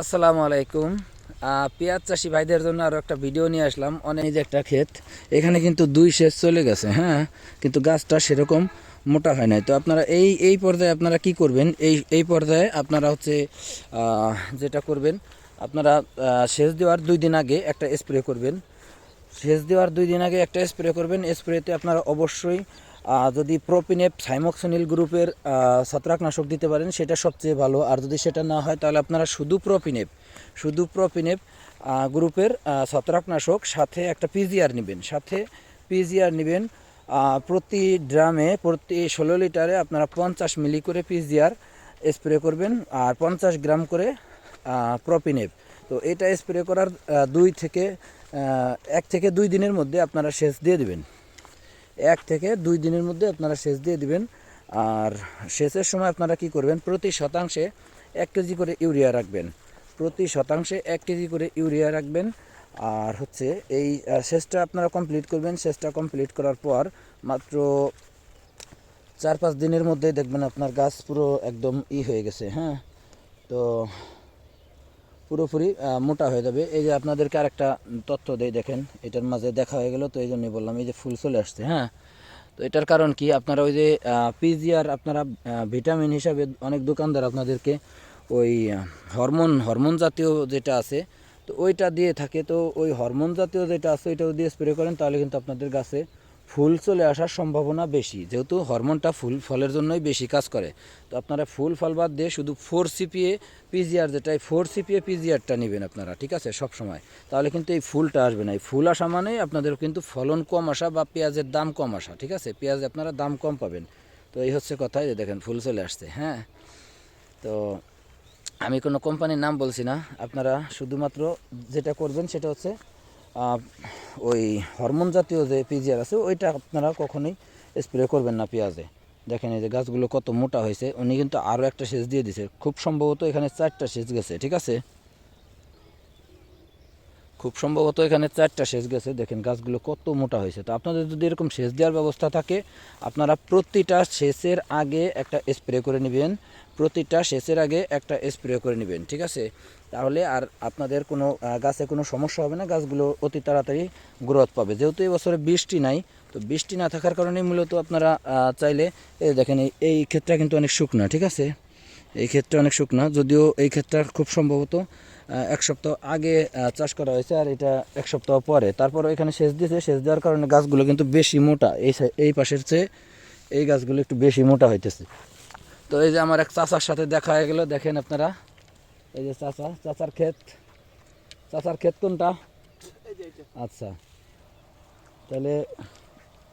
আসসালামু আলাইকুম। পেঁয়াজ চাষি ভাইদের জন্য আরও একটা ভিডিও নিয়ে আসলাম। অনেক যে একটা ক্ষেত, এখানে কিন্তু দুই শেষ চলে গেছে হ্যাঁ? কিন্তু গাছটা সেরকম মোটা হয় নাই। তো আপনারা এই এই পর্যায়ে আপনারা কি করবেন? এই এই পর্যায়ে আপনারা হচ্ছে যেটা করবেন, আপনারা সেচ দেওয়ার দুই দিন আগে একটা স্প্রে করবেন। সেচ দেওয়ার দুই দিন আগে একটা স্প্রে করবেন। স্প্রেতে আপনারা অবশ্যই যদি প্রোপিনেপ সাইমক্সোনিল গ্রুপের ছত্রাকনাশক দিতে পারেন, সেটা সবচেয়ে ভালো। আর যদি সেটা না হয়, তাহলে আপনারা শুধু প্রোপিনেপ শুধু প্রোপিনেপ গ্রুপের ছত্রাকনাশক, সাথে একটা পিজিআর নেবেন। সাথে পিজিআর নেবেন প্রতি ড্রামে, প্রতি ষোলো লিটারে আপনারা পঞ্চাশ মিলি করে পিজিআর স্প্রে করবেন, আর পঞ্চাশ গ্রাম করে প্রোপিনেপ তো এটা স্প্রে করার দুই থেকে এক থেকে দুই দিনের মধ্যে আপনারা সেচ দিয়ে দিবেন। এক থেকে দুই দিনের মধ্যে আপনারা সেচ দিয়ে দিবেন। আর সেচের সময় আপনারা কি করবেন? প্রতি শতাংশে এক কেজি করে ইউরিয়া রাখবেন। প্রতি শতাংশে এক কেজি করে ইউরিয়া রাখবেন। আর হচ্ছে এই সেচটা আপনারা কমপ্লিট করবেন। সেচটা কমপ্লিট করার পর মাত্র চার পাঁচ দিনের মধ্যে দেখবেন আপনার গাছ পুরো একদম ই হয়ে গেছে হ্যাঁ? তো পুরোপুরি মোটা হয়ে যাবে। এই যে আপনাদেরকে আরেকটা তথ্য দেই, দেখেন, এটার মাঝে দেখা হয়ে গেল, তো এই জন্যই বললাম, এই যে ফুল চলে আসছে হ্যাঁ? তো এটার কারণ কি? আপনারা ওই যে পিজিআর আপনারা ভিটামিন হিসাবে অনেক দোকানদার আপনাদেরকে ওই হরমোন হরমোন জাতীয় যেটা আছে, তো ওইটা দিয়ে থাকে। তো ওই হরমোন জাতীয় যেটা আছে, ওইটাও দিয়ে স্প্রে করেন, তাহলে কিন্তু আপনাদের গাছে ফুল চলে আসার সম্ভাবনা বেশি, যেহেতু হরমোনটা ফুল ফলের জন্যই বেশি কাজ করে। তো আপনারা ফুল ফল বাদ দিয়ে শুধু ফোর সিপিএ পিজিআর যেটা এই ফোর সিপিএ পিজিআরটা নেবেন আপনারা, ঠিক আছে, সব সময়। তাহলে কিন্তু এই ফুলটা আসবে না। এই ফুল আসা মানে আপনাদের কিন্তু ফলন কম আসা বা পেঁয়াজের দাম কম আসা, ঠিক আছে? পেঁয়াজ আপনারা দাম কম পাবেন। তো এই হচ্ছে কথা যে দেখেন ফুল চলে আসছে হ্যাঁ? তো আমি কোনো কোম্পানির নাম বলছি না। আপনারা শুধুমাত্র যেটা করবেন সেটা হচ্ছে ওই হরমোন জাতীয় যে পিজিআর আছে, ওইটা আপনারা কখনোই স্প্রে করবেন না পেঁয়াজে। দেখেন এই যে গাছগুলো কত মোটা হয়েছে, উনি কিন্তু আরও একটা সেচ দিয়ে দিছে। খুব সম্ভবত এখানে চারটা সেচ গেছে, ঠিক আছে? খুব সম্ভবত এখানে চারটা সেচ গেছে। দেখেন গাছগুলো কত মোটা হয়েছে। তো আপনাদের যদি এরকম সেচ দেওয়ার ব্যবস্থা থাকে, আপনারা প্রতিটা সেচের আগে একটা স্প্রে করে নেবেন। প্রতিটা সেচের আগে একটা স্প্রে করে নেবেন, ঠিক আছে? তাহলে আর আপনাদের কোনো গাছে কোনো সমস্যা হবে না, গাছগুলো অতি তাড়াতাড়ি গ্রোথ পাবে। যেহেতু এই বছরে বৃষ্টি নাই, তো বৃষ্টি না থাকার কারণে মূলত আপনারা চাইলে এই দেখেন এই- ক্ষেতটা কিন্তু অনেক শুকনা, ঠিক আছে? এই ক্ষেত্রে অনেক শুকনা, যদিও এই ক্ষেতটা খুব সম্ভবত এক সপ্তাহ আগে চাষ করা হয়েছে আর এটা এক সপ্তাহ পরে। তারপর এখানে সেচ দিয়েছে। সেচ দেওয়ার কারণে গাছগুলো কিন্তু বেশি মোটা। এই এই পাশের চেয়ে এই গাছগুলো একটু বেশি মোটা হইতেছে। তো এই যে আমার এক চাচার সাথে দেখা হয়ে গেল। দেখেন আপনারা। এই যে চাচা চাচার ক্ষেত। চাচার ক্ষেত কোনটা? আচ্ছা। তাহলে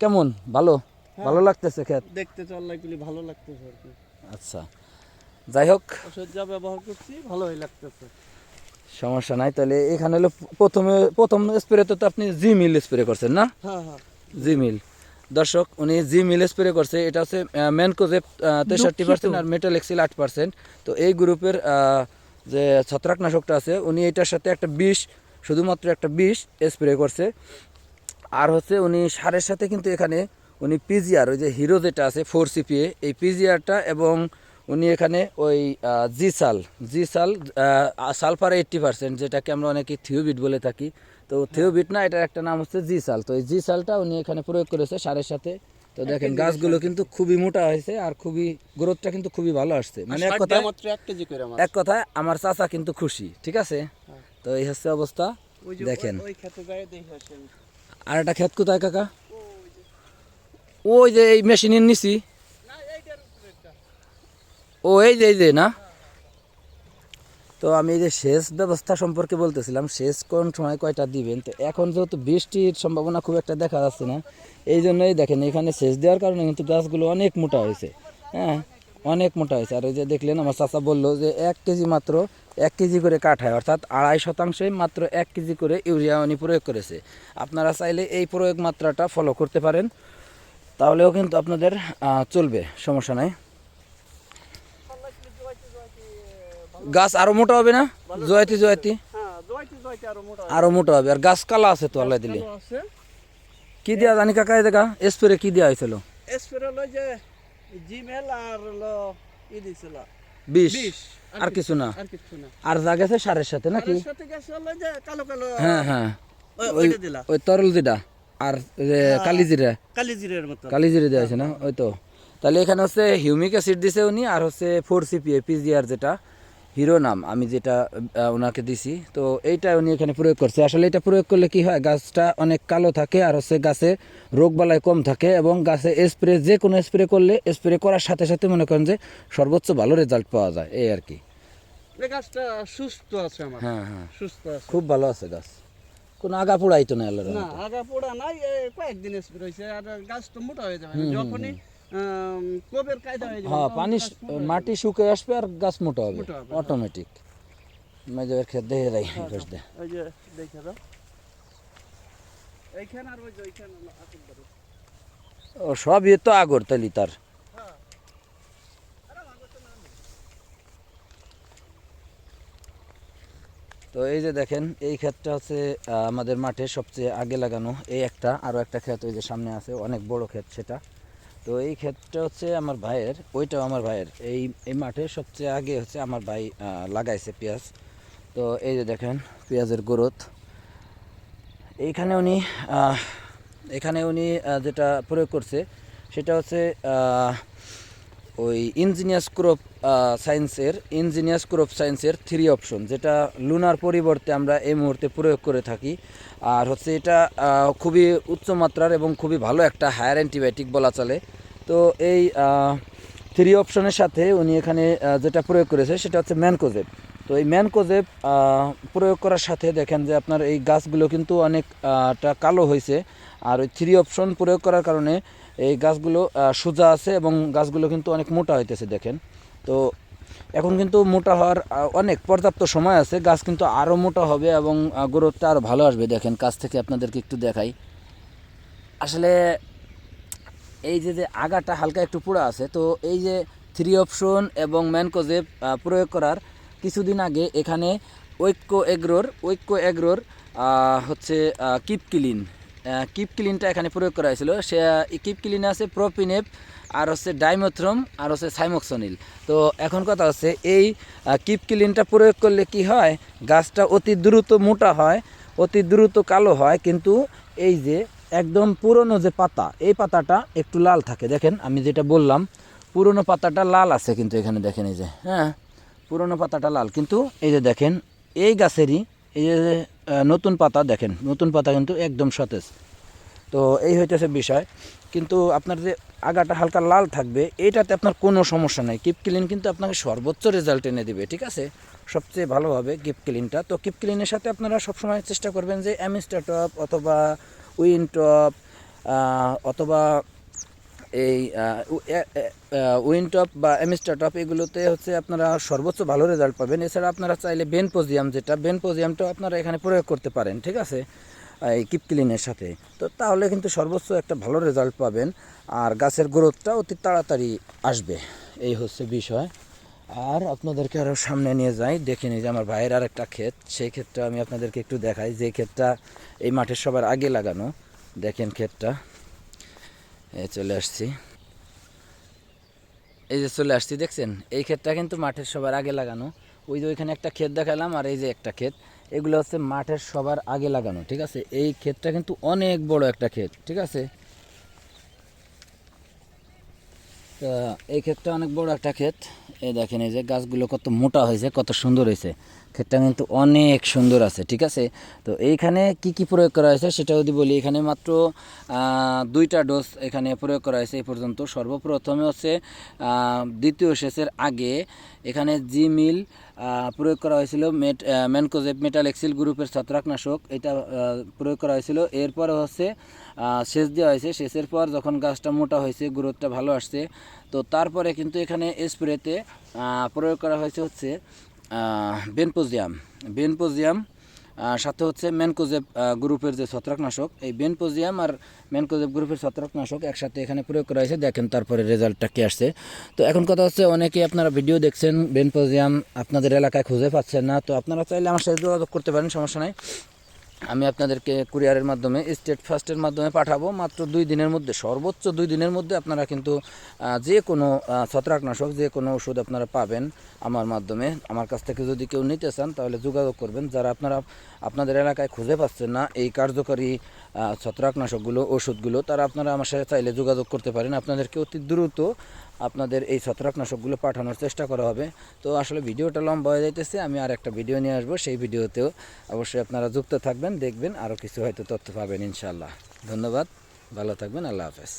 কেমন? ভালো? ভালো লাগতেছে ক্ষেত? দেখতে চল্লাই ভালো লাগতেছে আর কি। আচ্ছা। যাই হোক। ওষুধ যা ব্যবহার করছি ভালোই লাগতেছে। সমস্যা নাই তাহলে এখানে হলো প্রথমে প্রথম স্প্রেতে তো আপনি জি মিল স্প্রে করছেন না? হ্যাঁ হ্যাঁ। জি মিল দর্শক উনি জি মিল স্প্রে করছে এটা হচ্ছে ম্যানকোজেপ তেষট্টি পার্সেন্ট আর মেটাল এক্সিল আট পার্সেন্ট তো এই গ্রুপের যে ছত্রাকনাশকটা আছে উনি এটার সাথে একটা বিষ শুধুমাত্র একটা বিষ স্প্রে করছে। আর হচ্ছে উনি সারের সাথে কিন্তু এখানে উনি পিজিআর ওই যে হিরো যেটা আছে ফোর সিপিএ এই পিজিআরটা এবং উনি এখানে ওই জি সাল জি সাল সালফার এইট্টি পার্সেন্ট যেটাকে আমরা অনেকে থিওবিট বলে থাকি। তো থিওবিট না এটার একটা নাম হচ্ছে জি সাল তো এই জি সালটা উনি এখানে প্রয়োগ করেছে সারের সাথে। তো দেখেন গাছগুলো কিন্তু খুবই মোটা হয়েছে আর খুবই গ্রোথটা কিন্তু খুবই ভালো আসছে। মানে এক কথায় এক কথায় আমার চাচা কিন্তু খুশি ঠিক আছে? তো এই হচ্ছে অবস্থা দেখেন। আর একটা ক্ষেত কোথায় কাকা? ওই যে এই মেশিনের নিচি। ও, এই যে এই যে, না? তো আমি যে সেচ ব্যবস্থা সম্পর্কে বলতেছিলাম, সেচ কোন সময় কয়টা দিবেন? তো এখন যেহেতু বৃষ্টির সম্ভাবনা খুব একটা দেখা যাচ্ছে না, এই জন্যই দেখেন এখানে সেচ দেওয়ার কারণে কিন্তু গাছগুলো অনেক মোটা হয়েছে হ্যাঁ? অনেক মোটা হয়েছে। আর ওই যে দেখলেন, আমার চাচা বলল যে এক কেজি মাত্র এক কেজি করে কাঠায় অর্থাৎ আড়াই শতাংশে মাত্র এক কেজি করে ইউরিয়া উনি প্রয়োগ করেছে। আপনারা চাইলে এই প্রয়োগ মাত্রাটা ফলো করতে পারেন, তাহলেও কিন্তু আপনাদের চলবে, সমস্যা নাই। গাছ আরও মোটা হবে না? জয়াতি জয়াতি হ্যাঁ আরও মোটা হবে। আর গাছ কালা আছে তো আল্লাহ দিলে। কি দেওয়া জানি কাকা দেখা স্প্রে কি দেওয়া হয়েছিল? এসপের হলো যে জিমেল আর হলো ই দিছিল বিষ। আর কিছু না? আর যা গেছে সারের সাথে নাকি? হ্যাঁ হ্যাঁ। ওই- তরল যেটা। আর যে কালিজিরা। কালিজিরের মতো। কালিজিরে দেওয়া আছে না? ওই তো। তাহলে এখানে হচ্ছে হিউমিক অ্যাসিড দিছে উনি আর হচ্ছে ফোর সিপিএ পিজিআর যেটা। হিরো নাম আমি যেটা ওনাকে দিছি। তো এইটা উনি এখানে প্রয়োগ করছে। আসলে এটা প্রয়োগ করলে কি হয় গাছটা অনেক কালো থাকে আর হচ্ছে গাছে রোগ বালাই কম থাকে এবং গাছে স্প্রে যে কোনো স্প্রে করলে স্প্রে করার সাথে সাথে মনে করেন যে সর্বোচ্চ ভালো রেজাল্ট পাওয়া যায় এই আর কি। গাছটা সুস্থ আছে আমার। হ্যাঁ হ্যাঁ। সুস্থ আছে। খুব ভালো আছে গাছ। কোনো আগা পোড়াই তো না আগা পোড়া নাই কয়েকদিন স্প্রে হয়েছে আর গাছ তো মোটা হয়ে যাবে। যখনই কোবের কায়দা হয়ে যাবে। হ্যাঁ পানি মোটা হয়ে মাটি শুকে আসবে আর গাছ মোটা হবে। অটোমেটিক মেজের খেত দেখে ওই যে দেখে দাও। এইখানে আর ওই যে। ও সব ইয়ে তো আগর তালি তার। হ্যাঁ। তো এই যে দেখেন এই ক্ষেতটা হচ্ছে আমাদের মাঠে সবচেয়ে আগে লাগানো এই একটা। আরও একটা ক্ষেত ওই যে সামনে আছে অনেক বড় ক্ষেত সেটা। তো এই ক্ষেতটা হচ্ছে আমার ভাইয়ের, ওইটাও আমার ভাইয়ের, এই এই মাঠে সবচেয়ে আগে হচ্ছে আমার ভাই লাগাইছে পেঁয়াজ। তো এই যে দেখেন, পেঁয়াজের গ্রোথ। এইখানে উনি এখানে উনি যেটা প্রয়োগ করছে, সেটা হচ্ছে ওই ইঞ্জিনিয়ার্স ক্রপ সায়েন্সের ইঞ্জিনিয়ার্স ক্রপ সায়েন্সের থ্রি অপশন যেটা লুনার পরিবর্তে আমরা এই মুহূর্তে প্রয়োগ করে থাকি। আর হচ্ছে এটা খুবই উচ্চ মাত্রার এবং খুবই ভালো একটা হায়ার অ্যান্টিবায়োটিক বলা চলে। তো এই থ্রি অপশনের সাথে উনি এখানে যেটা প্রয়োগ করেছে সেটা হচ্ছে ম্যানকোজেব। তো এই ম্যানকোজেব প্রয়োগ করার সাথে দেখেন যে আপনার এই গাছগুলো কিন্তু অনেকটা কালো হয়েছে। আর ওই থ্রি অপশন প্রয়োগ করার কারণে এই গাছগুলো সোজা আছে এবং গাছগুলো কিন্তু অনেক মোটা হইতেছে, দেখেন। তো এখন কিন্তু মোটা হওয়ার অনেক পর্যাপ্ত সময় আছে। গাছ কিন্তু আরও মোটা হবে এবং গ্রোথটা আরও ভালো আসবে, দেখেন। কাছ থেকে আপনাদেরকে একটু দেখাই। আসলে এই যে যে আগাটা হালকা একটু পোড়া আছে, তো এই যে থ্রি অপশন এবং ম্যানকোজেব প্রয়োগ করার কিছুদিন আগে এখানে ঐক্য এগ্রোর ঐক্য এগ্রোর হচ্ছে কিপ ক্লিন কিপ ক্লিনটা এখানে প্রয়োগ করা হয়েছিল। সে কিপ ক্লিনে আছে প্রোপিনেপ, আর হচ্ছে ডাইমোথ্রম, আর হচ্ছে সাইমোক্সনিল। তো এখন কথা হচ্ছে, এই কিপ ক্লিনটা প্রয়োগ করলে কি হয়, গাছটা অতি দ্রুত মোটা হয়, অতি দ্রুত কালো হয়, কিন্তু এই যে একদম পুরনো যে পাতা, এই পাতাটা একটু লাল থাকে। দেখেন, আমি যেটা বললাম, পুরনো পাতাটা লাল আছে কিন্তু এখানে দেখেন এই যে হ্যাঁ পুরনো পাতাটা লাল। কিন্তু এই যে দেখেন, এই গাছেরই, এই যে নতুন পাতা দেখেন, নতুন পাতা কিন্তু একদম সতেজ। তো এই হইতেছে বিষয়। কিন্তু আপনার যে আগাটা হালকা লাল থাকবে এটাতে আপনার কোনো সমস্যা নাই। কিপ ক্লিন কিন্তু আপনাকে সর্বোচ্চ রেজাল্ট এনে দিবে, ঠিক আছে? সবচেয়ে ভালো হবে কিপ ক্লিনটা। তো কিপ ক্লিনের সাথে আপনারা সবসময় চেষ্টা করবেন যে অ্যামিস্টা টপ অথবা উইন টপ অথবা এই উইনটপ বা এমিস্টাটপ এগুলোতে হচ্ছে আপনারা সর্বোচ্চ ভালো রেজাল্ট পাবেন। এছাড়া আপনারা চাইলে বেনপোজিয়াম যেটা, বেনপোজিয়ামটাও আপনারা এখানে প্রয়োগ করতে পারেন, ঠিক আছে? এই কিপ ক্লিনের সাথে। তো তাহলে কিন্তু সর্বোচ্চ একটা ভালো রেজাল্ট পাবেন। আর গাছের গ্রোথটা অতি তাড়াতাড়ি আসবে, এই হচ্ছে বিষয়। আর আপনাদেরকে আরও সামনে নিয়ে যাই, দেখে নিই যে আমার ভাইয়ের আর একটা ক্ষেত, সেই ক্ষেতটা আমি আপনাদেরকে একটু দেখাই। যে ক্ষেতটা এই মাঠের সবার আগে লাগানো, দেখেন ক্ষেতটা। চলে আসছি। এই যে চলে আসছি, দেখছেন? এই ক্ষেতটা কিন্তু মাঠের সবার আগে লাগানো। ওই যে ওইখানে একটা ক্ষেত দেখালাম, আর এই যে একটা ক্ষেত। এগুলো হচ্ছে মাঠের সবার আগে লাগানো, ঠিক আছে? এই ক্ষেতটা কিন্তু অনেক বড় একটা ক্ষেত, ঠিক আছে? এই ক্ষেতটা অনেক বড় একটা ক্ষেত। এই দেখেন, এই যে গাছগুলো কত মোটা হয়েছে, কত সুন্দর হয়েছে। ক্ষেতটা কিন্তু অনেক সুন্দর আছে, ঠিক আছে? তো এইখানে কি কি প্রয়োগ করা হয়েছে সেটা যদি বলি, এখানে মাত্র দুইটা ডোজ এখানে প্রয়োগ করা হয়েছে এই পর্যন্ত। সর্বপ্রথমে হচ্ছে দ্বিতীয় শেষের আগে এখানে জি মিল প্রয়োগ করা হয়েছিল মেট ম্যানকোজেব মেটাল এক্সিল গ্রুপের ছত্রাকনাশক। এটা প্রয়োগ করা হয়েছিল। এরপরে হচ্ছে সেচ দেওয়া হয়েছে। সেচের পর যখন গাছটা মোটা হয়েছে, গ্রোথটা ভালো আসছে, তো তারপরে কিন্তু এখানে স্প্রেতে প্রয়োগ করা হয়েছে হচ্ছে বেনপোজিয়াম। বেনপোজিয়াম সাথে হচ্ছে ম্যানকোজেব গ্রুপের যে ছত্রাকনাশক, এই বেনপোজিয়াম আর ম্যানকোজেব গ্রুপের ছত্রাকনাশক একসাথে এখানে প্রয়োগ করা হয়েছে। দেখেন তারপরে রেজাল্টটা কী আসছে। তো এখন কথা হচ্ছে অনেকে আপনারা ভিডিও দেখছেন, বেনপোজিয়াম আপনাদের এলাকায় খুঁজে পাচ্ছেন না। তো আপনারা চাইলে আমার সাথে যোগাযোগ করতে পারেন, সমস্যা নাই। আমি আপনাদেরকে কুরিয়ারের মাধ্যমে, স্টেট ফার্স্টের মাধ্যমে পাঠাবো। মাত্র দুই দিনের মধ্যে, সর্বোচ্চ দুই দিনের মধ্যে আপনারা কিন্তু যে কোনো ছত্রাকনাশক, যে কোনো ওষুধ আপনারা পাবেন আমার মাধ্যমে। আমার কাছ থেকে যদি কেউ নিতে চান, তাহলে যোগাযোগ করবেন। যারা আপনারা, আপনাদের এলাকায় খুঁজে পাচ্ছেন না, এই কার্যকরী ছত্রাকনাশকগুলো, ওষুধগুলো, তারা আপনারা আমার সাথে চাইলে যোগাযোগ করতে পারেন। আপনাদেরকে অতি দ্রুত আপনাদের এই ছত্রাকনাশকগুলো পাঠানোর চেষ্টা করা হবে। তো আসলে ভিডিওটা লম্বা হয়ে যাইতেছে, আমি আর একটা ভিডিও নিয়ে আসব। সেই ভিডিওতেও অবশ্যই আপনারা যুক্ত থাকবেন, দেখবেন আরও কিছু হয়তো তথ্য পাবেন ইনশাল্লাহ ধন্যবাদ, ভালো থাকবেন, আল্লাহ হাফেজ।